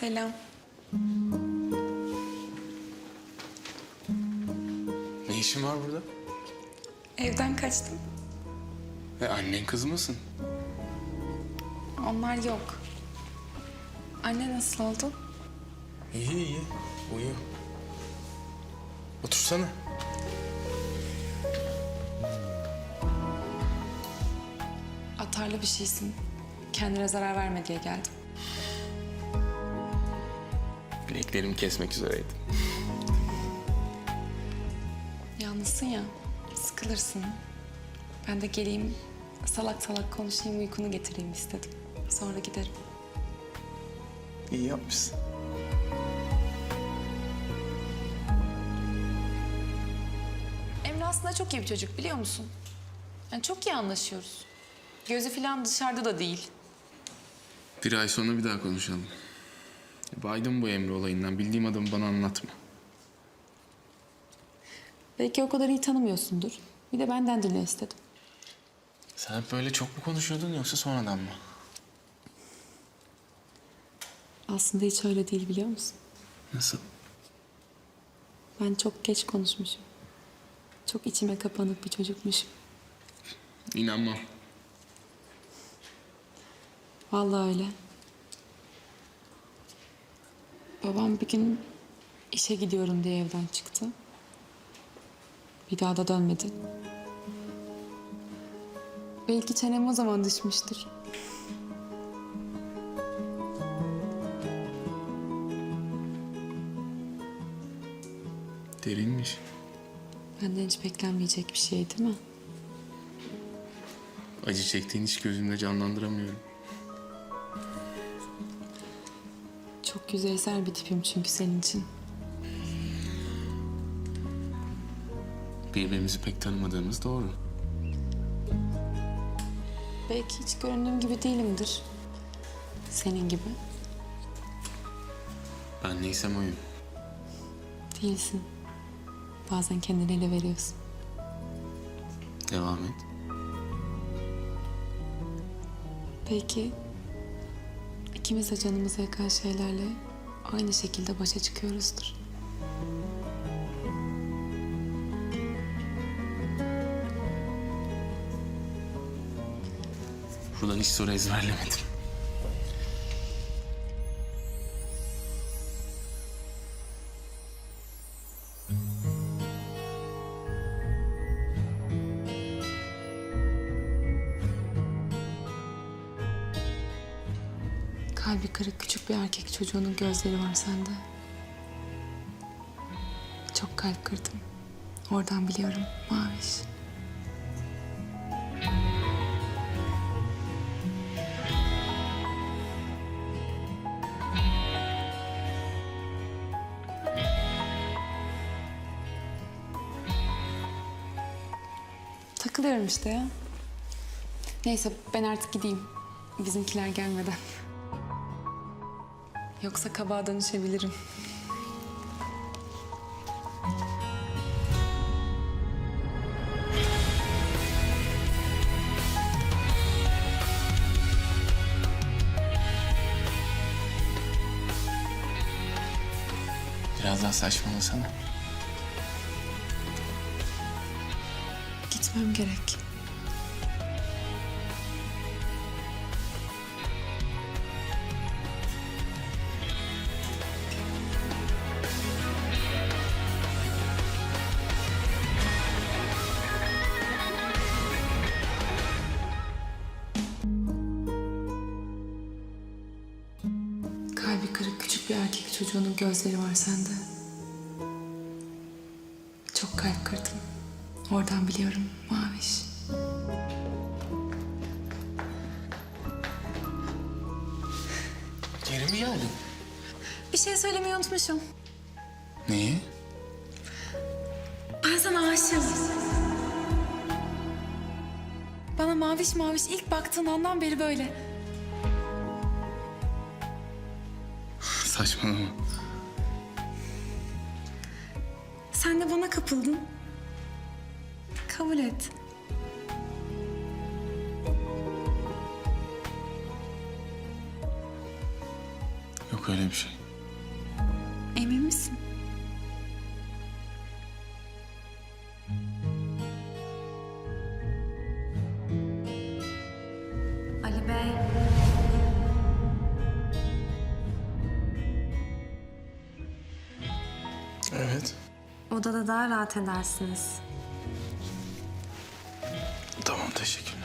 Selam. Ne işin var burada? Evden kaçtım. Ve annen kızmasın. Onlar yok. Anne nasıl oldu? İyi iyi. Uyu. Otursana. Atarlı bir şeysin. Kendine zarar verme diye geldim. Bileklerimi kesmek üzereydim. Yalnızsın ya, sıkılırsın. Ben de geleyim, salak salak konuşayım, uykunu getireyim istedim. Sonra giderim. İyi yapmışsın. Emre aslında çok iyi bir çocuk biliyor musun? Yani çok iyi anlaşıyoruz. Gözü falan dışarıda da değil. Bir ay sonra bir daha konuşalım. Baydım bu Emre olayından. Bildiğim adamı bana anlatma. Belki o kadar iyi tanımıyorsundur. Bir de benden dinle istedim. Sen hep böyle çok mu konuşuyordun yoksa sonradan mı? Aslında hiç öyle değil biliyor musun? Nasıl? Ben çok geç konuşmuşum. Çok içime kapanık bir çocukmuşum. İnanmam. Vallahi öyle. Babam bir gün işe gidiyorum diye evden çıktı. Bir daha da dönmedi. Belki çenem o zaman düşmüştür. Derinmiş. Benden hiç beklenmeyecek bir şey değil mi? Acı çektiğin hiç gözümde canlandıramıyorum. Çok yüzeysel bir tipim çünkü senin için. Birbirimizi pek tanımadığımız doğru. Belki hiç göründüğüm gibi değilimdir. Senin gibi. Ben neysem oyum. Değilsin. Bazen kendini ele veriyorsun. Devam et. Belki ikimiz de canımıza yakan şeylerle aynı şekilde başa çıkıyoruzdur. Buradan hiç soru ezberlemedim. Kalbi kırık küçük bir erkek çocuğunun gözleri var sende. Çok kalp kırdım. Oradan biliyorum Maviş. Takılıyorum işte ya. Neyse ben artık gideyim. Bizimkiler gelmeden. Yoksa kabağa dönüşebilirim. Biraz daha saçmalasana. Gitmem gerek. Küçük bir erkek çocuğunun gözleri var sende. Çok kalp kırdım. Oradan biliyorum Maviş. Geri mi geldin? Bir şey söylemeyi unutmuşum. Neyi? Ben sana aşığım. Bana maviş maviş ilk baktığın andan beri böyle. Saçmalama. Sen de bana kapıldın. Kabul et. Yok öyle bir şey. Evet. odada daha rahat edersiniz. Tamam teşekkür